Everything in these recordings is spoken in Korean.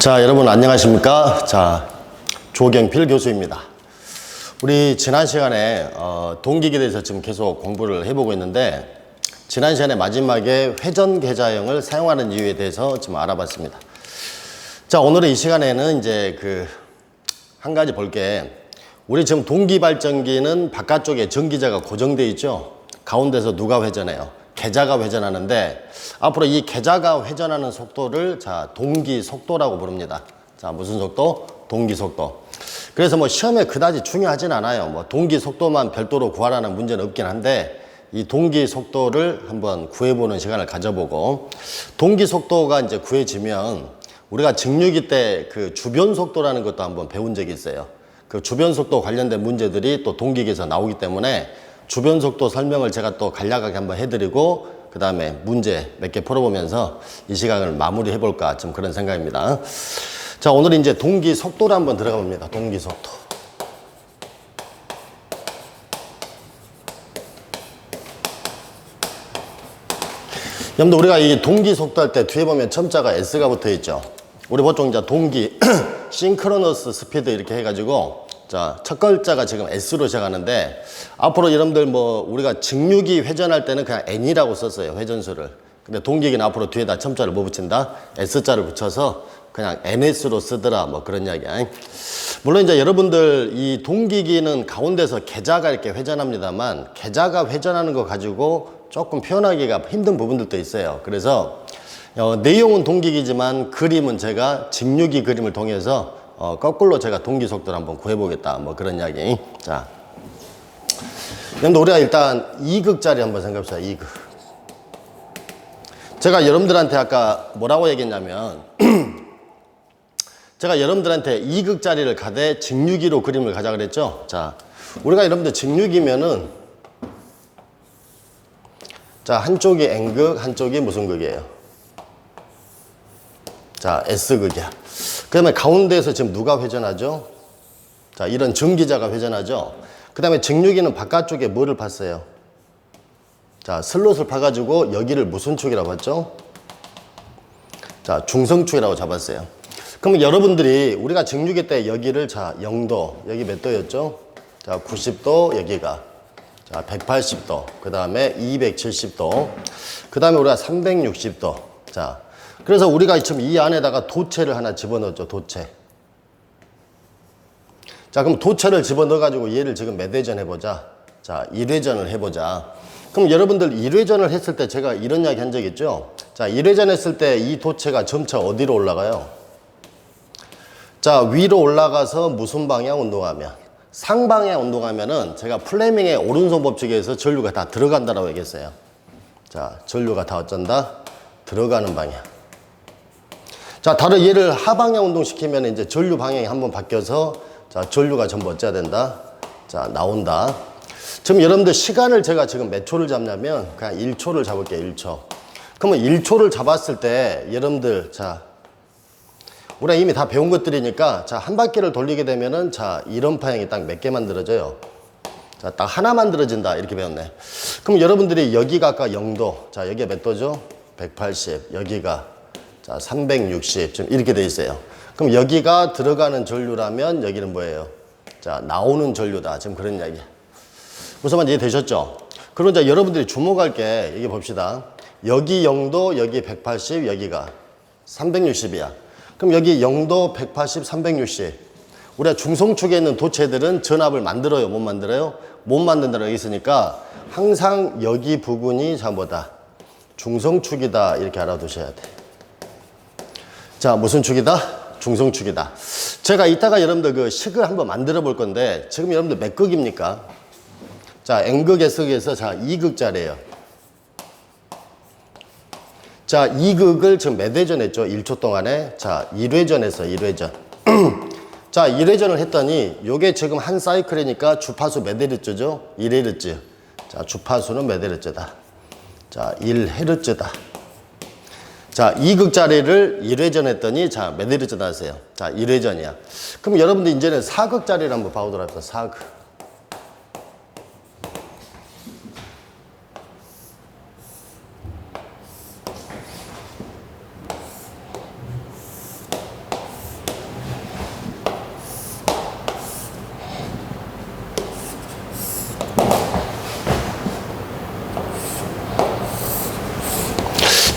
자, 여러분 안녕하십니까? 자, 조경필 교수입니다. 우리 지난 시간에 어, 동기에 대해서 지금 계속 공부를 해보고 있는데 지난 시간에 마지막에 회전 계좌형을 사용하는 이유에 대해서 지금 알아봤습니다. 자, 오늘의 이 시간에는 이제 그 한 가지 볼게 우리 지금 동기 발전기는 바깥쪽에 전기자가 고정되어 있죠. 가운데서 누가 회전해요? 계좌가 회전하는데 앞으로 이 계좌가 회전하는 속도를 자 동기 속도라고 부릅니다. 자 무슨 속도? 동기 속도. 그래서 뭐 시험에 그다지 중요하진 않아요. 뭐 동기 속도만 별도로 구하라는 문제는 없긴 한데 이 동기 속도를 한번 구해보는 시간을 가져보고 동기 속도가 이제 구해지면 우리가 직류기 때 그 주변 속도라는 것도 한번 배운 적이 있어요. 그 주변 속도 관련된 문제들이 또 동기기에서 나오기 때문에 주변 속도 설명을 제가 또 간략하게 한번 해드리고 그 다음에 문제 몇 개 풀어보면서 이 시간을 마무리 해 볼까 좀 그런 생각입니다. 자 오늘 이제 동기 속도를 한번 들어가 봅니다. 동기 속도. 여러분들 우리가 이 동기 속도 할 때 뒤에 보면 첨자가 S가 붙어 있죠. 우리 보통 이제 동기, 싱크로너스 스피드 이렇게 해가지고 자, 첫 글자가 지금 S로 시작하는데 앞으로 여러분들 뭐 우리가 직류기 회전할 때는 그냥 N이라고 썼어요. 회전수를. 근데 동기기는 앞으로 뒤에다 첨자를 뭐 붙인다? S자를 붙여서 그냥 NS로 쓰더라 뭐 그런 이야기야. 물론 이제 여러분들 이 동기기는 가운데서 계좌가 이렇게 회전합니다만 계좌가 회전하는 거 가지고 조금 표현하기가 힘든 부분들도 있어요. 그래서 어, 내용은 동기기지만 그림은 제가 직류기 그림을 통해서 어, 거꾸로 제가 동기 속도를 한번 구해보겠다. 뭐 그런 이야기. 자. 근데 우리가 일단 2극짜리 한번 생각해봅시다. 2극. 제가 여러분들한테 아까 뭐라고 얘기했냐면 제가 여러분들한테 2극짜리를 가되 직류기로 그림을 가자 그랬죠. 자. 우리가 여러분들 직류기면은 자, 한쪽이 N극, 한쪽이 무슨 극이에요? 자, S극이야. 그 다음에 가운데에서 지금 누가 회전하죠? 자, 이런 전기자가 회전하죠. 그 다음에 직류기는 바깥쪽에 뭐를 팠어요? 자, 슬롯을 파가지고 여기를 무슨 축이라고 봤죠? 자, 중성축이라고 잡았어요. 그러면 여러분들이 우리가 직류기 때 여기를 자, 0도, 여기 몇 도였죠? 자, 90도, 여기가. 자, 180도. 그 다음에 270도. 그 다음에 우리가 360도. 자, 그래서 우리가 지금 이 안에다가 도체를 하나 집어넣었죠, 도체. 자, 그럼 도체를 집어넣어가지고 얘를 지금 몇 회전 해보자. 자, 1회전을 해보자. 그럼 여러분들 1회전을 했을 때 제가 이런 이야기 한 적 있죠? 자, 1회전 했을 때 이 도체가 점차 어디로 올라가요? 자, 위로 올라가서 무슨 방향 운동하면? 상방향 운동하면은 제가 플레밍의 오른손 법칙에서 전류가 다 들어간다라고 얘기했어요. 자, 전류가 다 어쩐다? 들어가는 방향. 자, 다른 얘를 하방향 운동시키면 이제 전류 방향이 한번 바뀌어서 자, 전류가 전부 어째야 된다? 자, 나온다. 지금 여러분들 시간을 제가 지금 몇 초를 잡냐면 그냥 1초를 잡을게요, 1초. 그러면 1초를 잡았을 때 여러분들 자, 우리가 이미 다 배운 것들이니까 자, 한 바퀴를 돌리게 되면은 자, 이런 방향이 딱 몇 개 만들어져요? 자, 딱 하나 만들어진다. 이렇게 배웠네. 그럼 여러분들이 여기가 아까 0도. 자, 여기가 몇 도죠? 180. 여기가 자, 360. 좀 이렇게 돼 있어요. 그럼 여기가 들어가는 전류라면 여기는 뭐예요? 자, 나오는 전류다. 지금 그런 이야기야. 무슨 말인지 이해되셨죠? 그럼 이제 여러분들이 주목할 게 여기 봅시다. 여기 0도, 여기 180, 여기가 360이야. 그럼 여기 0도, 180, 360. 우리가 중성축에 있는 도체들은 전압을 만들어요? 못 만들어요? 못 만든다고 여기 있으니까 항상 여기 부분이 자 뭐다? 중성축이다. 이렇게 알아두셔야 돼. 자, 무슨 축이다? 중성축이다. 제가 이따가 여러분들 그 식을 한번 만들어 볼 건데 지금 여러분들 몇 극입니까? 자, N극, S극에서 자, 2극짜리예요. 자, 2극을 지금 몇 회전 했죠? 1초 동안에. 자, 1회전 했어, 1회전. 자, 1회전을 했더니 요게 지금 한 사이클이니까 주파수 몇 헤르츠죠? 1헤르츠. 자, 주파수는 몇 헤르츠다? 자, 1헤르츠다. 자, 2극짜리를 1회전 했더니 자, 몇 헤르츠 나세요? 자, 1회전이야. 그럼 여러분들 이제는 4극짜리를 한번 봐보도록 합시다. 4극.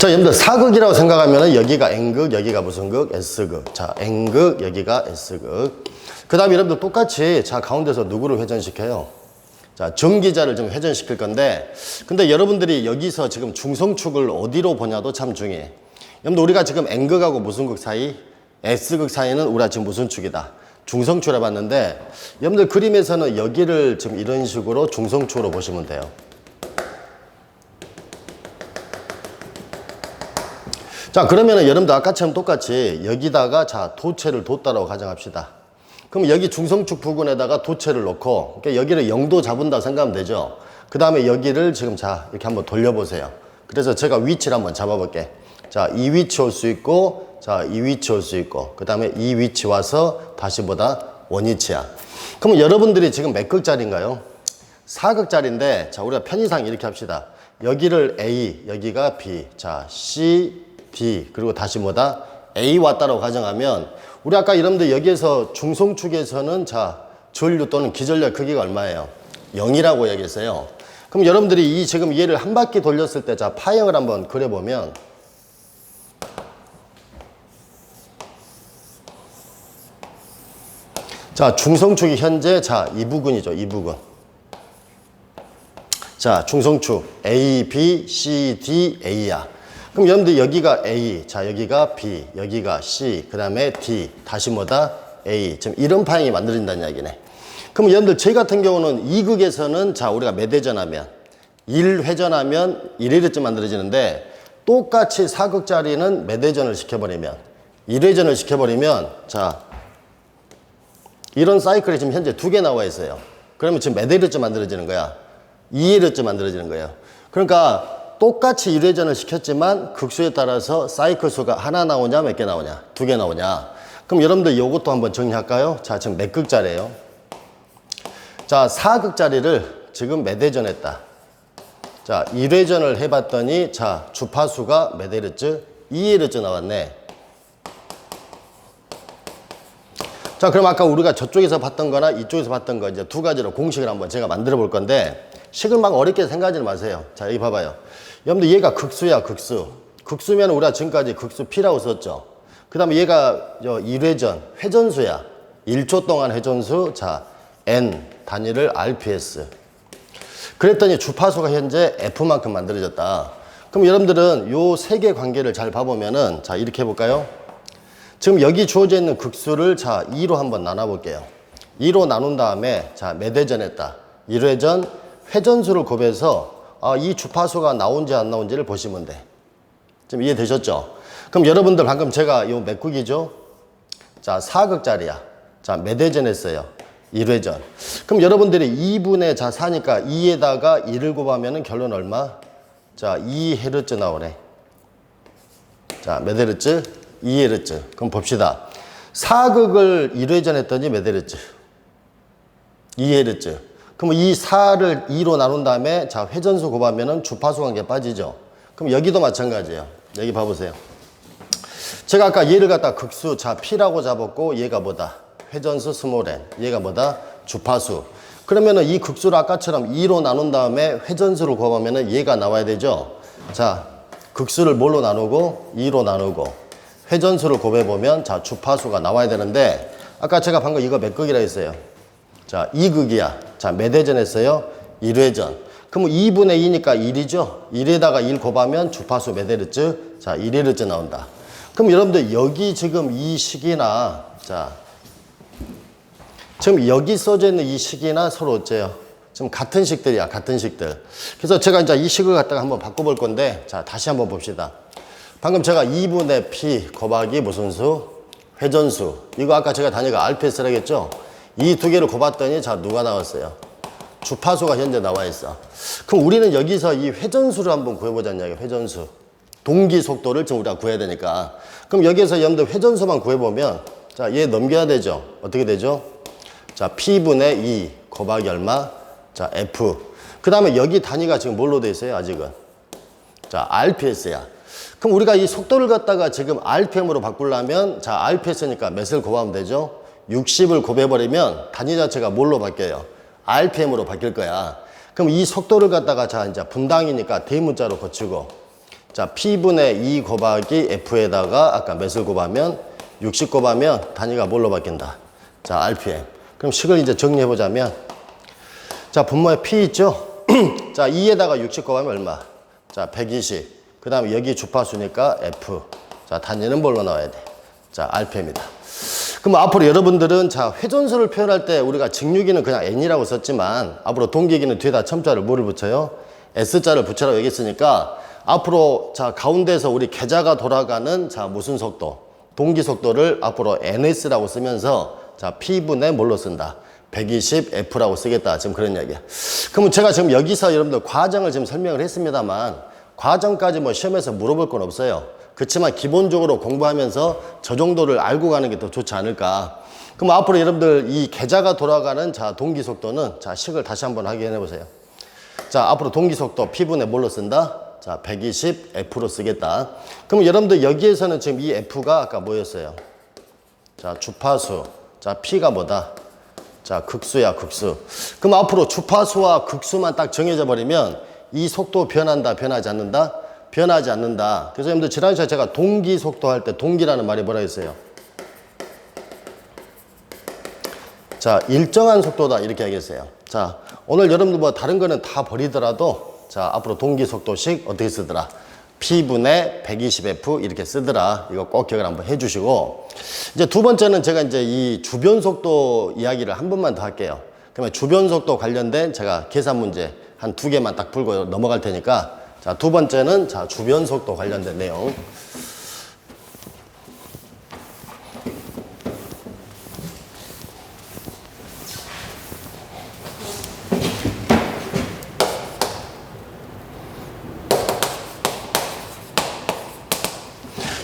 자, 여러분들 사극이라고 생각하면은 여기가 N극, 여기가 무슨 극? S극. 자, N극, 여기가 S극. 그 다음에 여러분들 똑같이 자, 가운데서 누구를 회전시켜요? 자, 전기자를 좀 회전시킬 건데, 근데 여러분들이 여기서 지금 중성축을 어디로 보냐도 참 중요해. 여러분들 우리가 지금 N극하고 무슨 극 사이? S극 사이는 우리가 지금 무슨 축이다? 중성축을 해봤는데, 여러분들 그림에서는 여기를 지금 이런 식으로 중성축으로 보시면 돼요. 자, 그러면은 여러분들 아까처럼 똑같이 여기다가 자, 도체를 뒀다라고 가정합시다. 그럼 여기 중성축 부근에다가 도체를 놓고, 그러니까 여기를 0도 잡은다 생각하면 되죠. 그 다음에 여기를 지금 자, 이렇게 한번 돌려보세요. 그래서 제가 위치를 한번 잡아볼게. 자, 이 위치 올 수 있고, 자, 이 위치 올 수 있고, 그 다음에 이 위치 와서 다시 보다 원위치야. 그럼 여러분들이 지금 몇 극짜리인가요? 4극짜리인데, 자, 우리가 편의상 이렇게 합시다. 여기를 A, 여기가 B, 자, C, D, 그리고 다시 뭐다? A 왔다라고 가정하면, 우리 아까 여러분들 여기에서 중성축에서는 자, 전류 또는 기전력 크기가 얼마예요? 0이라고 얘기했어요. 그럼 여러분들이 이 지금 얘를 한 바퀴 돌렸을 때, 자, 파형을 한번 그려보면, 자, 중성축이 현재, 자, 이 부근이죠, 이 부근. 자, 중성축 A, B, C, D, A야. 그럼 여러분들 여기가 A, 자 여기가 B, 여기가 C, 그 다음에 D, 다시 뭐다? A. 지금 이런 파형이 만들어진다는 이야기네. 그럼 여러분들 저희 같은 경우는 이 극에서는 자 우리가 몇 회전하면 1회전하면 1회전쯤 만들어지는데 똑같이 4극짜리는 몇 회전을 시켜버리면 1회전을 시켜버리면 자 이런 사이클이 지금 현재 두 개 나와 있어요. 그러면 지금 몇 회전쯤 만들어지는 거야? 2회전쯤 만들어지는 거예요. 그러니까 똑같이 1회전을 시켰지만 극수에 따라서 사이클 수가 하나 나오냐 몇 개 나오냐 두 개 나오냐 그럼 여러분들 이것도 한번 정리할까요? 자 지금 몇 극짜리예요? 자 4극짜리를 지금 몇 회전 했다 자 1회전을 해봤더니 자 주파수가 몇 회르츠? 2회르츠 나왔네 자 그럼 아까 우리가 저쪽에서 봤던 거나 이쪽에서 봤던 거 이제 두 가지로 공식을 한번 제가 만들어 볼 건데 식을 막 어렵게 생각하지 마세요. 자 여기 봐봐요. 여러분들 얘가 극수야 극수. 극수면 우리가 지금까지 극수 P라고 썼죠. 그 다음에 얘가 저 1회전 회전수야. 1초 동안 회전수 자 N 단위를 RPS 그랬더니 주파수가 현재 F만큼 만들어졌다. 그럼 여러분들은 요 세 개 관계를 잘 봐보면은 자 이렇게 해볼까요? 지금 여기 주어져 있는 극수를 자 2로 한번 나눠볼게요. 2로 나눈 다음에 자 몇 회전 했다. 1회전 회전수를 곱해서 아, 이 주파수가 나온지 안 나온지를 보시면 돼. 좀 이해되셨죠? 그럼 여러분들 방금 제가 요몇 극이죠? 자, 4극짜리야. 자, 몇 회전 했어요? 1회전. 그럼 여러분들이 2분의 자 4니까 2에다가 1을 곱하면 결론 얼마? 자, 2헤르츠 나오네. 자, 몇 헤르츠? 2헤르츠. 그럼 봅시다. 4극을 1회전 했더니 몇 헤르츠? 2헤르츠. 그럼 이 4를 2로 나눈 다음에 자 회전수 곱하면은 주파수 관계 빠지죠. 그럼 여기도 마찬가지예요. 여기 봐보세요. 제가 아까 얘를 갖다 극수 자 P라고 잡았고 얘가 뭐다? 회전수 스몰 n. 얘가 뭐다? 주파수. 그러면은 이 극수를 아까처럼 2로 나눈 다음에 회전수를 곱하면은 얘가 나와야 되죠. 자 극수를 뭘로 나누고 2로 나누고 회전수를 곱해보면 자 주파수가 나와야 되는데 아까 제가 방금 이거 몇 극이라 했어요? 자, 2극이야. 자, 몇 회전 했어요? 1회전. 그럼 2분의 2니까 1이죠? 1에다가 1 곱하면 주파수 몇 헤르츠? 자, 1헤르츠 나온다. 그럼 여러분들 여기 지금 이 식이나, 자, 지금 여기 써져 있는 이 식이나 서로 어째요? 지금 같은 식들이야, 같은 식들. 그래서 제가 이제 이 식을 갖다가 한번 바꿔볼 건데, 자, 다시 한번 봅시다. 방금 제가 2분의 P 곱하기 무슨 수? 회전수. 이거 아까 제가 단위가 RPS라고 했죠? 이 두 개를 곱았더니 자 누가 나왔어요? 주파수가 현재 나와 있어. 그럼 우리는 여기서 이 회전수를 한번 구해보자는 이야기야. 회전수. 동기 속도를 지금 우리가 구해야 되니까. 그럼 여기에서 여러분들 회전수만 구해보면 자 얘 넘겨야 되죠. 어떻게 되죠? 자 P분의 2 곱하기 얼마? 자 F. 그 다음에 여기 단위가 지금 뭘로 돼 있어요? 아직은. 자 RPS야. 그럼 우리가 이 속도를 갖다가 지금 RPM으로 바꾸려면 자 RPS니까 몇을 곱하면 되죠? 60을 곱해버리면 단위 자체가 뭘로 바뀌어요? RPM으로 바뀔 거야. 그럼 이 속도를 갖다가 자 이제 분당이니까 대문자로 고치고 자, P분의 2 곱하기 F에다가 아까 몇을 곱하면 60 곱하면 단위가 뭘로 바뀐다? 자, RPM. 그럼 식을 이제 정리해 보자면 자, 분모에 P 있죠? 자, 2에다가 60 곱하면 얼마? 자, 120. 그 다음에 여기 주파수니까 F. 자, 단위는 뭘로 나와야 돼? 자, RPM이다. 그럼 앞으로 여러분들은 자, 회전수를 표현할 때 우리가 직류기는 그냥 N이라고 썼지만 앞으로 동기기는 뒤에다 첨자를 뭐를 붙여요? S자를 붙여라고 얘기했으니까 앞으로 자, 가운데서 우리 계좌가 돌아가는 자, 무슨 속도? 동기 속도를 앞으로 NS라고 쓰면서 자, P분의 뭘로 쓴다? 120F라고 쓰겠다. 지금 그런 이야기야. 그러면 제가 지금 여기서 여러분들 과정을 지금 설명을 했습니다만 과정까지 뭐 시험에서 물어볼 건 없어요. 그렇지만 기본적으로 공부하면서 저 정도를 알고 가는 게 더 좋지 않을까. 그럼 앞으로 여러분들 이 계좌가 돌아가는 자, 동기 속도는 자, 식을 다시 한번 확인해 보세요. 자, 앞으로 동기 속도 P분의 뭘로 쓴다? 자, 120F로 쓰겠다. 그럼 여러분들 여기에서는 지금 이 F가 아까 뭐였어요? 자, 주파수. 자, P가 뭐다? 자, 극수야, 극수. 그럼 앞으로 주파수와 극수만 딱 정해져 버리면 이 속도 변한다, 변하지 않는다? 변하지 않는다. 그래서 여러분들 시간에 제가 동기 속도 할 때 동기라는 말이 뭐라 했어요? 자, 일정한 속도다 이렇게 하겠어요. 자, 오늘 여러분들 뭐 다른 거는 다 버리더라도 자, 앞으로 동기 속도식 어떻게 쓰더라? P분의 120F 이렇게 쓰더라. 이거 꼭 기억을 한번 해 주시고 이제 두 번째는 제가 이제 이 주변 속도 이야기를 한 번만 더 할게요. 그러면 주변 속도 관련된 제가 계산 문제 한 두 개만 딱 풀고 넘어갈 테니까 자, 두 번째는 자, 주변 속도 관련된 내용.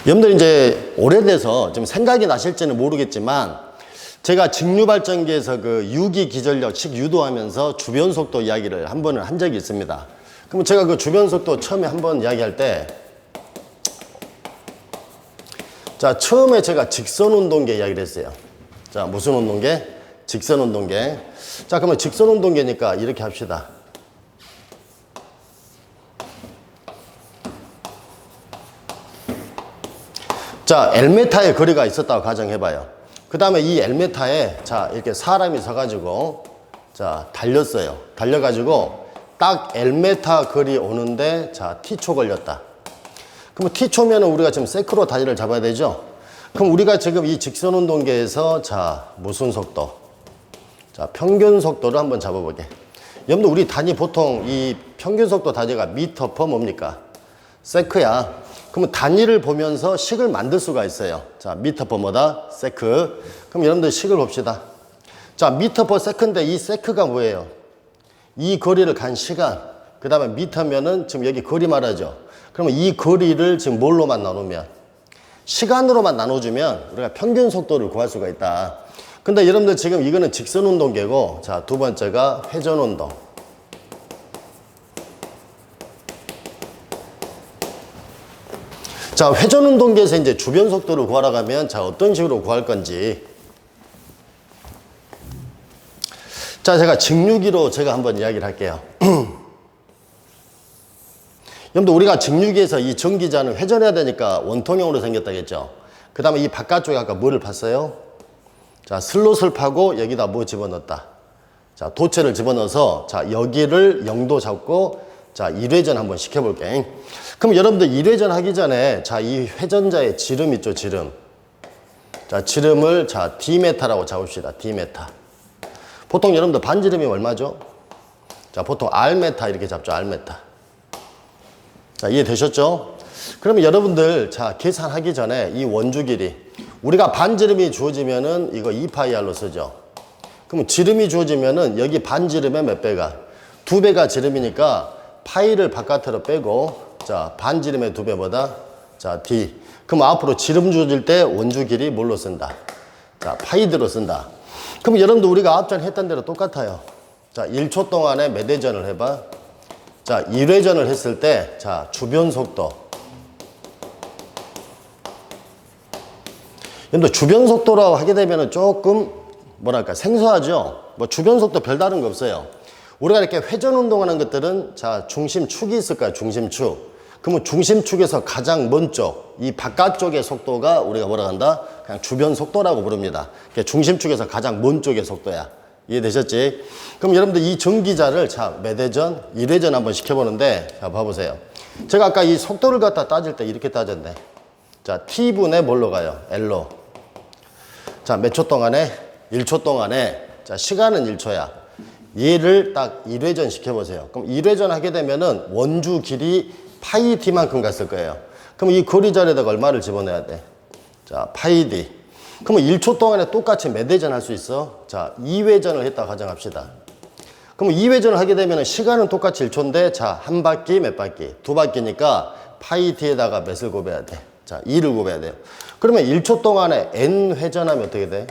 여러분들 이제 오래돼서 좀 생각이 나실지는 모르겠지만 제가 직류 발전기에서 그 유기 기전력식 유도하면서 주변 속도 이야기를 한 번은 한 적이 있습니다. 그럼 제가 그 주변 속도 처음에 한번 이야기할 때 자, 처음에 제가 직선 운동계 이야기를 했어요. 자, 무슨 운동계? 직선 운동계. 자, 그러면 직선 운동계니까 이렇게 합시다. 자, L메타의 거리가 있었다고 가정해봐요. 그 다음에 이 L메타에 자, 이렇게 사람이 서가지고 자, 달렸어요. 달려가지고 딱 L메타 거리 오는데 자, T초 걸렸다. 그럼 T초면은 우리가 지금 세크로 다리를 잡아야 되죠? 그럼 우리가 지금 이 직선 운동계에서 자, 무슨 속도? 자, 평균 속도를 한번 잡아보게. 여러분들 우리 단위 보통 이 평균 속도 단위가 미터 퍼 뭡니까? 세크야. 그러면 단위를 보면서 식을 만들 수가 있어요. 자, 미터 퍼 뭐다? 세크. 그럼 여러분들 식을 봅시다. 자, 미터 퍼 세크인데 이 세크가 뭐예요? 이 거리를 간 시간. 그 다음에 미터면은 지금 여기 거리 말하죠. 그러면 이 거리를 지금 뭘로만 나누면? 시간으로만 나눠주면 우리가 평균 속도를 구할 수가 있다. 근데 여러분들 지금 이거는 직선 운동계고, 자, 두 번째가 회전 운동. 자, 회전 운동계에서 이제 주변 속도를 구하러 가면 자, 어떤 식으로 구할 건지. 자, 제가 직류기로 제가 한번 이야기를 할게요. 여러분들 우리가 직류기에서 이 전기자는 회전해야 되니까 원통형으로 생겼다겠죠. 그 다음에 이 바깥쪽에 아까 뭐를 팠어요? 자, 슬롯을 파고 여기다 뭐 집어넣었다. 자, 도체를 집어넣어서 자, 여기를 0도 잡고 자, 1회전 한번 시켜볼게. 그럼 여러분들 1회전 하기 전에 자, 이 회전자의 지름 있죠, 지름. 자, 지름을 자, D메타라고 잡읍시다. D메타. 보통 여러분들 반지름이 얼마죠? 자, 보통 R메타 이렇게 잡죠, R메타. 자, 이해되셨죠? 그러면 여러분들, 자, 계산하기 전에 이 원주 길이. 우리가 반지름이 주어지면은 이거 2파이R로 쓰죠. 그럼 지름이 주어지면은 여기 반지름의 몇 배가? 두 배가 지름이니까 파이를 바깥으로 빼고, 자, 반지름의 두 배보다, 자, D. 그럼 앞으로 지름 주어질 때 원주 길이 뭘로 쓴다? 자, 파이드로 쓴다. 그럼 여러분들 우리가 앞전 했던 대로 똑같아요. 자, 1초 동안에 몇 회전을 해봐? 자, 1회전을 했을 때, 자, 주변 속도. 여러분들 주변 속도라고 하게 되면은 조금, 뭐랄까, 생소하죠? 뭐 주변 속도 별다른 거 없어요. 우리가 이렇게 회전 운동하는 것들은, 자, 중심축이 있을 거야, 중심축. 그러면 중심축에서 가장 먼 쪽, 이 바깥쪽의 속도가 우리가 뭐라 한다? 그냥 주변 속도라고 부릅니다. 그러니까 중심축에서 가장 먼 쪽의 속도야. 이해되셨지? 그럼 여러분들 이 전기자를 자, 몇 회전? 1회전 한번 시켜보는데, 자, 봐보세요. 제가 아까 이 속도를 갖다 따질 때 이렇게 따졌네. 자, T분의 뭘로 가요? L로. 자, 몇 초 동안에? 1초 동안에. 자, 시간은 1초야. 얘를 딱 1회전 시켜보세요. 그럼 1회전 하게 되면은 원주 길이 파이 D만큼 갔을 거예요. 그럼 이 거리 자리에다가 얼마를 집어넣어야 돼? 자, 파이 D. 그러면 1초 동안에 똑같이 몇 회전 할 수 있어? 자, 2회전을 했다 가정합시다. 그럼 2회전을 하게 되면 시간은 똑같이 1초인데 자, 한 바퀴 몇 바퀴? 두 바퀴니까 파이 D에다가 몇을 곱해야 돼? 자, 2를 곱해야 돼요. 그러면 1초 동안에 n 회전하면 어떻게 돼?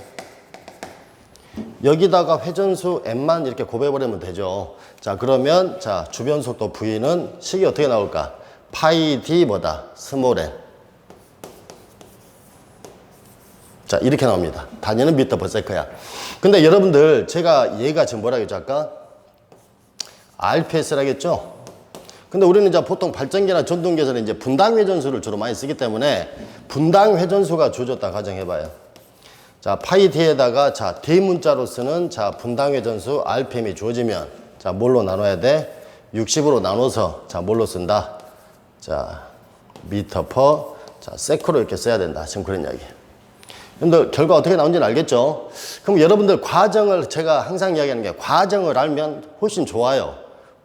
여기다가 회전수 n만 이렇게 곱해버리면 되죠. 자, 그러면 자, 주변 속도 v는 식이 어떻게 나올까? 파이 d 뭐다? 스몰 n. 자, 이렇게 나옵니다. 단위는 미터 퍼 세크야. 근데 여러분들 제가 얘가 지금 뭐라 그랬죠 아까? RPS라겠죠? 근데 우리는 이제 보통 발전기나 전동기에서는 이제 분당 회전수를 주로 많이 쓰기 때문에 분당 회전수가 주어졌다 가정해봐요. 자, 파이 D에다가 자, 대문자로 쓰는 자, 분당 회전수 RPM이 주어지면 자, 뭘로 나눠야 돼? 60으로 나눠서 자, 뭘로 쓴다? 자, 미터 퍼 자, 세크로 이렇게 써야 된다. 지금 그런 이야기예요. 여러분들 결과 어떻게 나온지는 알겠죠? 그럼 여러분들 과정을 제가 항상 이야기하는 게 과정을 알면 훨씬 좋아요.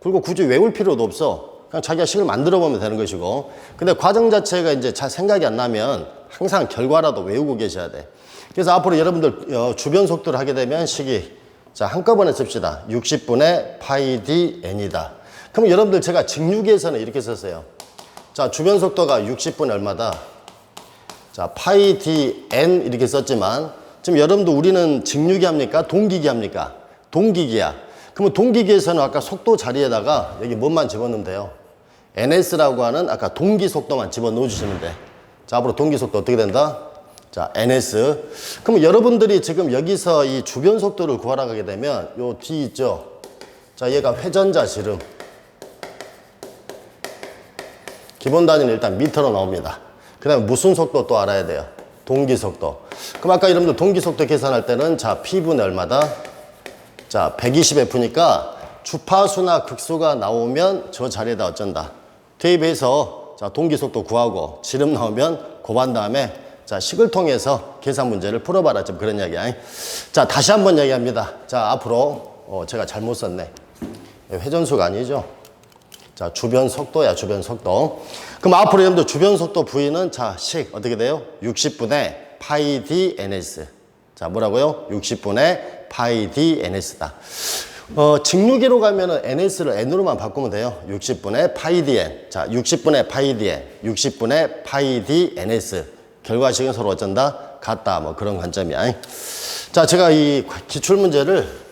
그리고 굳이 외울 필요도 없어. 그냥 자기가 식을 만들어 보면 되는 것이고. 근데 과정 자체가 이제 잘 생각이 안 나면 항상 결과라도 외우고 계셔야 돼. 그래서 앞으로 여러분들 어, 주변 속도를 하게 되면 식이 자 한꺼번에 씁시다. 60분의 파이 d n이다. 그럼 여러분들 제가 직류기에서는 이렇게 썼어요. 자 주변 속도가 60분의 얼마다? 자, 파이 d n 이렇게 썼지만 지금 여러분도 우리는 직류기 합니까? 동기기 합니까? 동기기야. 그러면 동기기에서는 아까 속도 자리에다가 여기 뭔만 집어넣으면 돼요. ns라고 하는 아까 동기 속도만 집어넣어 주시면 돼. 자, 앞으로 동기 속도 어떻게 된다? 자, ns. 그럼 여러분들이 지금 여기서 이 주변 속도를 구하러 가게 되면 요 d 있죠? 자, 얘가 회전자 지름. 기본 단위는 일단 미터로 나옵니다. 그 다음에 무슨 속도 또 알아야 돼요? 동기 속도. 그럼 아까 여러분들 동기 속도 계산할 때는 자, P분의 얼마다? 자, 120F니까 주파수나 극수가 나오면 저 자리에다 어쩐다. 대입해서 자, 동기 속도 구하고 지름 나오면 곱한 다음에 자, 식을 통해서 계산 문제를 풀어봐라. 지금 그런 이야기야. 자, 다시 한번 이야기합니다. 자, 앞으로 어, 제가 잘못 썼네. 회전수가 아니죠. 자, 주변 속도야, 주변 속도. 그럼 앞으로 여러분들 주변 속도 V는 자, 식 어떻게 돼요? 60분의 파이 d ns. 자, 뭐라고요? 60분의 파이 d ns다. 어, 직류기로 가면은 ns를 n으로만 바꾸면 돼요. 60분의 파이 dn. 자, 60분의 파이 dn, 60분의 파이 d ns. 결과식은 서로 어쩐다? 같다. 뭐 그런 관점이야. 자, 제가 이 기출 문제를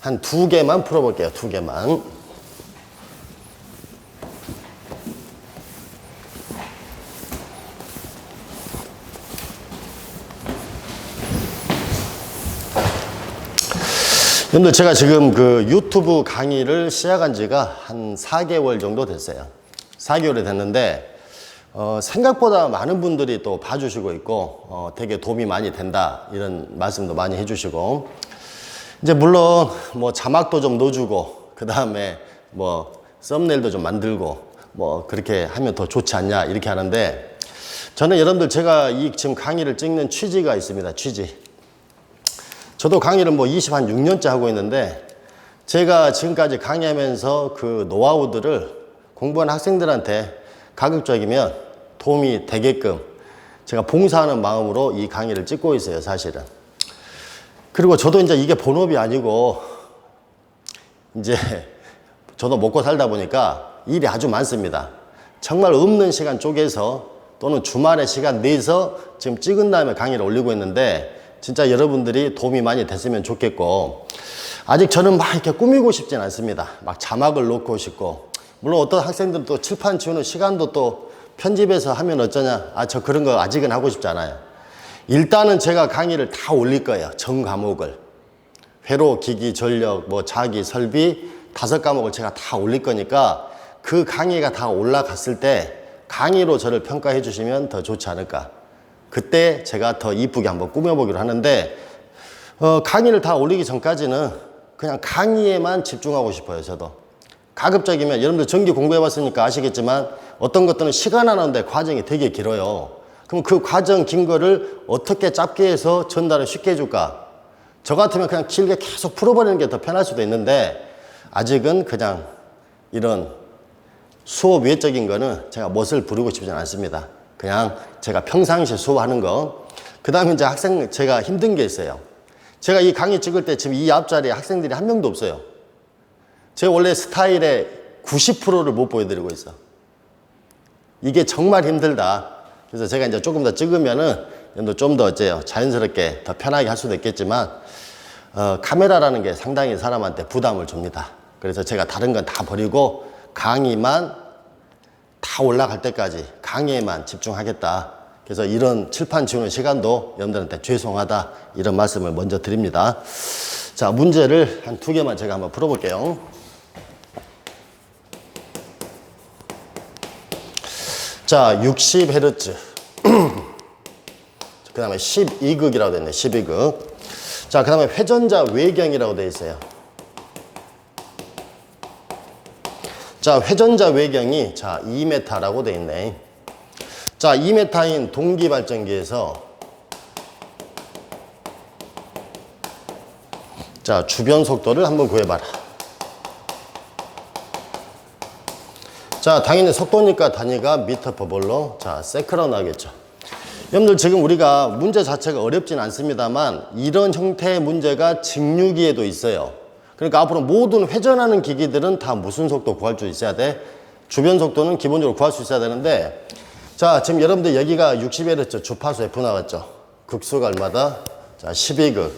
한 두 개만 풀어볼게요. 두 개만. 근데 제가 지금 그 유튜브 강의를 시작한 지가 한 4개월 정도 됐어요. 4개월이 됐는데, 어, 생각보다 많은 분들이 또 봐주시고 있고, 어, 되게 도움이 많이 된다. 이런 말씀도 많이 해주시고. 이제 물론 뭐 자막도 좀 넣어주고, 그 다음에 뭐 썸네일도 좀 만들고, 뭐 그렇게 하면 더 좋지 않냐. 이렇게 하는데, 저는 여러분들 제가 이 지금 강의를 찍는 취지가 있습니다. 취지. 저도 강의를 뭐 20, 한 6년째 하고 있는데 제가 지금까지 강의하면서 그 노하우들을 공부하는 학생들한테 가급적이면 도움이 되게끔 제가 봉사하는 마음으로 이 강의를 찍고 있어요, 사실은. 그리고 저도 이제 이게 본업이 아니고 이제 저도 먹고 살다 보니까 일이 아주 많습니다. 정말 없는 시간 쪼개서 또는 주말에 시간 내서 지금 찍은 다음에 강의를 올리고 있는데 진짜 여러분들이 도움이 많이 됐으면 좋겠고 아직 저는 막 이렇게 꾸미고 싶진 않습니다. 막 자막을 놓고 싶고 물론 어떤 학생들은 또 칠판 치우는 시간도 또 편집해서 하면 어쩌냐 아 저 그런 거 아직은 하고 싶지 않아요. 일단은 제가 강의를 다 올릴 거예요. 전 과목을 회로, 기기, 전력, 뭐 자기, 설비 다섯 과목을 제가 다 올릴 거니까 그 강의가 다 올라갔을 때 강의로 저를 평가해 주시면 더 좋지 않을까. 그때 제가 더 이쁘게 한번 꾸며보기로 하는데 어, 강의를 다 올리기 전까지는 그냥 강의에만 집중하고 싶어요, 저도. 가급적이면 여러분들 전기 공부해 봤으니까 아시겠지만 어떤 것들은 시간 하는데 과정이 되게 길어요. 그럼 그 과정 긴 거를 어떻게 짧게 해서 전달을 쉽게 해줄까? 저 같으면 그냥 길게 계속 풀어버리는 게 더 편할 수도 있는데 아직은 그냥 이런 수업 외적인 거는 제가 멋을 부리고 싶지 않습니다. 그냥 제가 평상시에 수업하는 거. 그 다음에 이제 학생, 제가 힘든 게 있어요. 제가 이 강의 찍을 때 지금 이 앞자리에 학생들이 한 명도 없어요. 제 원래 스타일의 90%를 못 보여드리고 있어. 이게 정말 힘들다. 그래서 제가 이제 조금 더 찍으면은 좀 더 어째요. 자연스럽게 더 편하게 할 수도 있겠지만, 어, 카메라라는 게 상당히 사람한테 부담을 줍니다. 그래서 제가 다른 건 다 버리고 강의만 다 올라갈 때까지 강의에만 집중하겠다. 그래서 이런 칠판 지우는 시간도 여러분들한테 죄송하다. 이런 말씀을 먼저 드립니다. 자, 문제를 한 두 개만 제가 한번 풀어볼게요. 자, 60Hz. 그 다음에 12극이라고 되어 있네, 12극. 자, 그 다음에 회전자 외경이라고 되어 있어요. 자, 회전자 외경이 자, 2m라고 되어 있네. 자, 2m인 동기 발전기에서 자, 주변 속도를 한번 구해봐라. 자, 당연히 속도니까 단위가 미터 퍼볼로 자, 세크로 나겠죠. 여러분들 지금 우리가 문제 자체가 어렵진 않습니다만 이런 형태의 문제가 직류기에도 있어요. 그러니까 앞으로 모든 회전하는 기기들은 다 무슨 속도 구할 수 있어야 돼? 주변 속도는 기본적으로 구할 수 있어야 되는데 자, 지금 여러분들 여기가 60Hz 주파수 F 나왔죠. 극수가 얼마다? 자, 12극.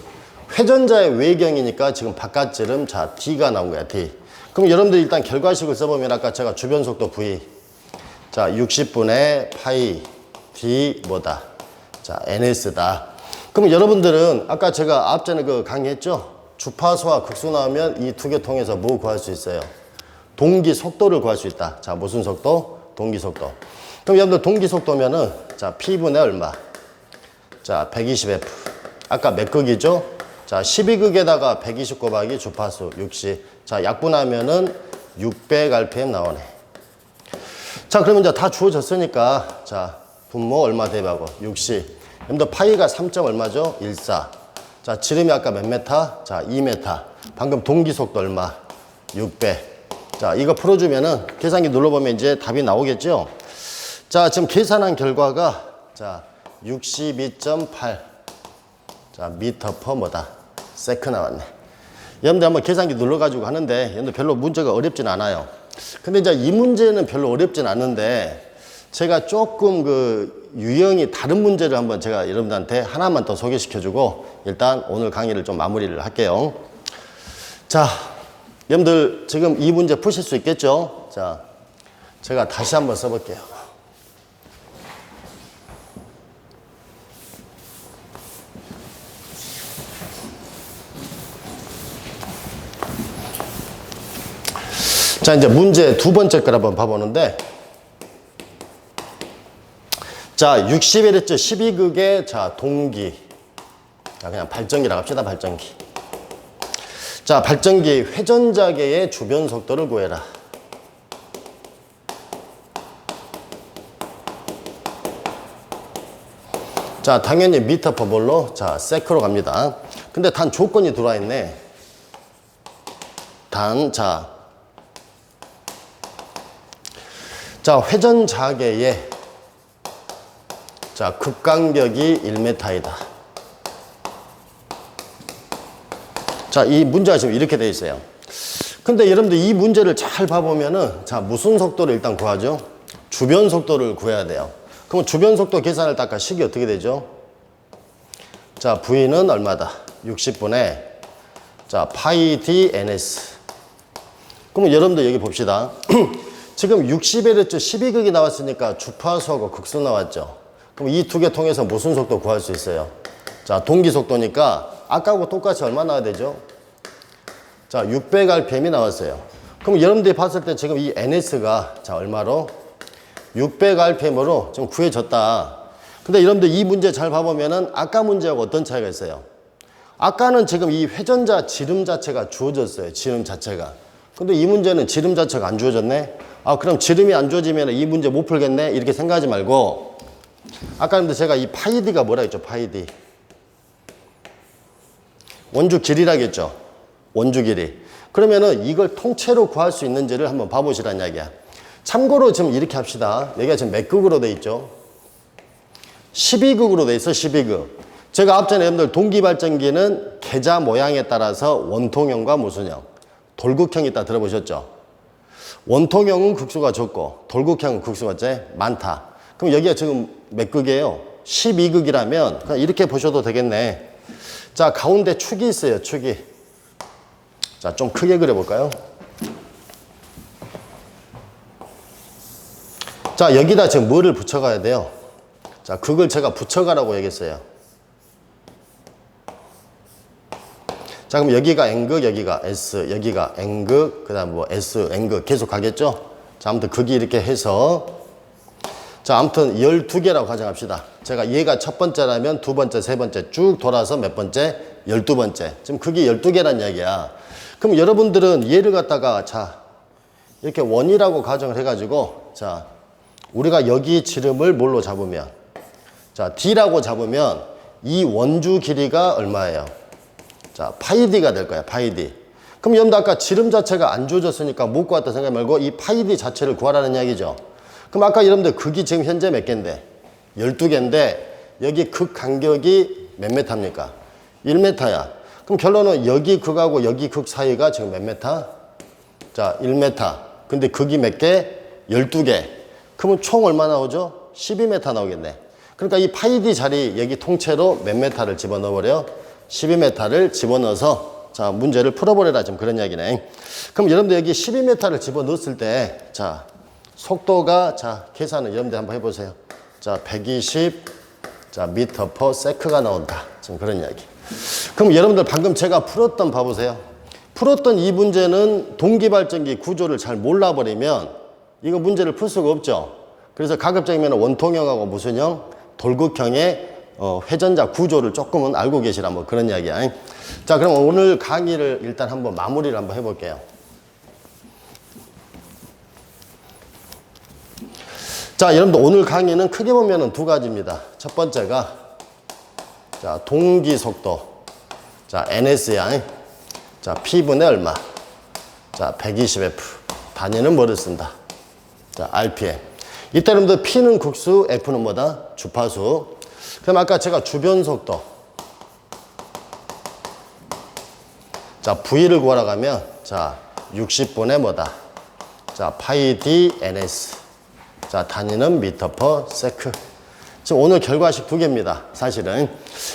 회전자의 외경이니까 지금 바깥지름 자, D가 나온 거야, D. 그럼 여러분들 일단 결과식을 써보면 아까 제가 주변 속도 V. 자, 60분의 파이 D 뭐다? 자, NS다. 그럼 여러분들은 아까 제가 앞전에 그 강의했죠? 주파수와 극수 나오면 이 두 개 통해서 뭐 구할 수 있어요? 동기 속도를 구할 수 있다. 자, 무슨 속도? 동기 속도. 그럼 여러분들 동기 속도면은 자, P분의 얼마? 자, 120F. 아까 몇 극이죠? 자, 12극에다가 120 곱하기 주파수 60. 자, 약분하면은 600rpm 나오네. 자, 그러면 이제 다 주어졌으니까 자, 분모 얼마 대입하고 60. 여러분들 파이가 3. 얼마죠? 14. 자, 지름이 아까 몇 메타? 자, 2메타. 방금 동기 속도 얼마? 600. 자, 이거 풀어주면은 계산기 눌러보면 이제 답이 나오겠죠? 자, 지금 계산한 결과가 자, 62.8. 자, 미터 퍼 뭐다? 세크 나왔네. 여러분들 한번 계산기 눌러가지고 하는데 여러분들 별로 문제가 어렵진 않아요. 근데 이제 이 문제는 별로 어렵진 않은데 제가 조금 그 유형이 다른 문제를 한번 제가 여러분들한테 하나만 더 소개시켜주고 일단 오늘 강의를 좀 마무리를 할게요. 자, 여러분들 지금 이 문제 푸실 수 있겠죠? 자, 제가 다시 한번 써볼게요. 자, 이제 문제 두 번째 걸 한번 봐보는데, 자, 60Hz 12극의 자, 동기. 자, 그냥 발전기라고 합시다, 발전기. 자, 발전기 회전자계의 주변 속도를 구해라. 자, 당연히 미터 퍼볼로 자, 세크로 갑니다. 근데 단 조건이 들어와 있네. 단, 자, 자, 회전 자계의 자, 극간격이 1m이다. 자, 이 문제가 지금 이렇게 되어 있어요. 근데 여러분들 이 문제를 잘 봐보면은, 자, 무슨 속도를 일단 구하죠? 주변 속도를 구해야 돼요. 그럼 주변 속도 계산을 딱 식이 어떻게 되죠? 자, V는 얼마다? 60분의, 자, 파이 D NS. 그러면 여러분들 여기 봅시다. 지금 60Hz 12극이 나왔으니까 주파수하고 극수 나왔죠. 그럼 이 두 개 통해서 무슨 속도 구할 수 있어요? 자, 동기 속도니까 아까하고 똑같이 얼마 나와야 되죠? 자, 600rpm이 나왔어요. 그럼 여러분들이 봤을 때 지금 이 NS가 자 얼마로 600rpm으로 좀 구해졌다. 근데 여러분들 이 문제 잘 봐보면은 아까 문제하고 어떤 차이가 있어요? 아까는 지금 이 회전자 지름 자체가 주어졌어요. 지름 자체가. 근데 이 문제는 지름 자체가 안 주어졌네? 아, 그럼 지름이 안 주어지면 이 문제 못 풀겠네? 이렇게 생각하지 말고 아까 근데 제가 이 파이디가 뭐라 했죠? 파이디. 원주 길이라겠죠? 원주 길이. 그러면은 이걸 통째로 구할 수 있는지를 한번 봐보시란 이야기야. 참고로 지금 이렇게 합시다. 여기가 지금 몇 극으로 돼 있죠? 12극으로 돼 있어, 12극. 제가 앞전에 여러분들 동기발전기는 계좌 모양에 따라서 원통형과 무슨형, 돌극형이 있다 들어보셨죠? 원통형은 극수가 적고 돌극형은 극수가 제 많다. 그럼 여기가 지금 몇 극이에요? 12극이라면 그냥 이렇게 보셔도 되겠네. 자, 가운데 축이 있어요, 축이. 자, 좀 크게 그려볼까요? 자, 여기다 지금 뭐를 붙여가야 돼요? 자, 그걸 제가 붙여가라고 얘기했어요. 자, 그럼 여기가 N극, 여기가 S, 여기가 N극, 그 다음 뭐 S, N극 계속 가겠죠? 자, 아무튼 극이 이렇게 해서 자, 아무튼 12개라고 가정합시다. 제가 얘가 첫 번째라면 두 번째, 세 번째 쭉 돌아서 몇 번째? 12번째. 지금 그게 12개란 이야기야. 그럼 여러분들은 얘를 갖다가 자, 이렇게 원이라고 가정을 해가지고 자, 우리가 여기 지름을 뭘로 잡으면 자, D라고 잡으면 이 원주 길이가 얼마예요? 자, 파이 D가 될 거야, 파이 D. 그럼 여러분들 아까 지름 자체가 안 주어졌으니까 못 구했다 생각 말고 이 파이 D 자체를 구하라는 이야기죠. 그럼 아까 여러분들 극이 지금 현재 몇 개인데? 12개인데 여기 극 간격이 몇 메타입니까? 1메타야. 그럼 결론은 여기 극하고 여기 극 사이가 지금 몇 메타? 자, 1메타. 근데 극이 몇 개? 12개. 그러면 총 얼마 나오죠? 12메타 나오겠네. 그러니까 이 파이디 자리 여기 통째로 몇 메타를 집어넣어버려? 12메타를 집어넣어서 자, 문제를 풀어버려라. 지금 그런 이야기네. 그럼 여러분들 여기 12메타를 집어넣었을 때 자, 속도가 자, 계산을 여러분들 한번 해보세요. 자, 120 자, 미터 퍼 세크가 나온다. 지금 그런 이야기. 그럼 여러분들 방금 제가 풀었던 봐보세요. 풀었던 이 문제는 동기발전기 구조를 잘 몰라버리면 이거 문제를 풀 수가 없죠. 그래서 가급적이면 원통형하고 무슨 형? 돌극형의 어, 회전자 구조를 조금은 알고 계시라 뭐 그런 이야기야. 자, 그럼 오늘 강의를 일단 한번 마무리를 한번 해볼게요. 자, 여러분들 오늘 강의는 크게 보면은 두 가지입니다. 첫 번째가 자, 동기 속도. 자, NS야. 자, P분의 얼마? 자, 120F. 단위는 뭐를 쓴다? 자, RPM. 이때 여러분들 P는 극수, F는 뭐다? 주파수. 그럼 아까 제가 주변 속도. 자, V를 구하러 가면 자, 60분의 뭐다? 자, 파이 D NS. 자, 단위는 미터 퍼 세크. 지금 오늘 결과식 두 개입니다. 사실은.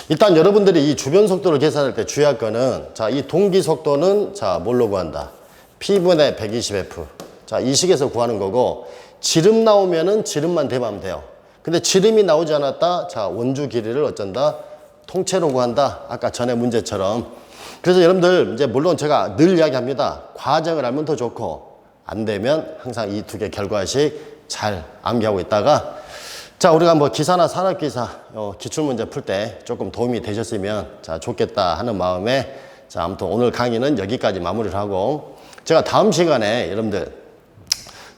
일단 여러분들이 이 주변 속도를 계산할 때 주의할 거는 자, 이 동기 속도는 자, 뭘로 구한다? P분의 120F. 자, 이 식에서 구하는 거고 지름 나오면은 지름만 대면 돼요. 근데 지름이 나오지 않았다. 자, 원주 길이를 어쩐다? 통째로 구한다. 아까 전에 문제처럼. 그래서 여러분들 이제 물론 제가 늘 이야기합니다. 과정을 알면 더 좋고 안 되면 항상 이 두 개 결과식 잘 암기하고 있다가 자 우리가 뭐 기사나 산업기사 어, 기출문제 풀 때 조금 도움이 되셨으면 자 좋겠다 하는 마음에 자 아무튼 오늘 강의는 여기까지 마무리를 하고 제가 다음 시간에 여러분들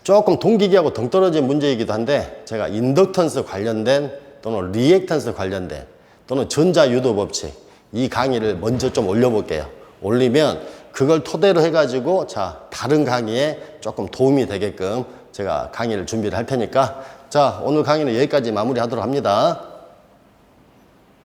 조금 동기기하고 동떨어진 문제이기도 한데 제가 인덕턴스 관련된 또는 리액턴스 관련된 또는 전자유도 법칙 이 강의를 먼저 좀 올려볼게요. 올리면 그걸 토대로 해가지고 자 다른 강의에 조금 도움이 되게끔 제가 강의를 준비를 할 테니까 자 오늘 강의는 여기까지 마무리하도록 합니다.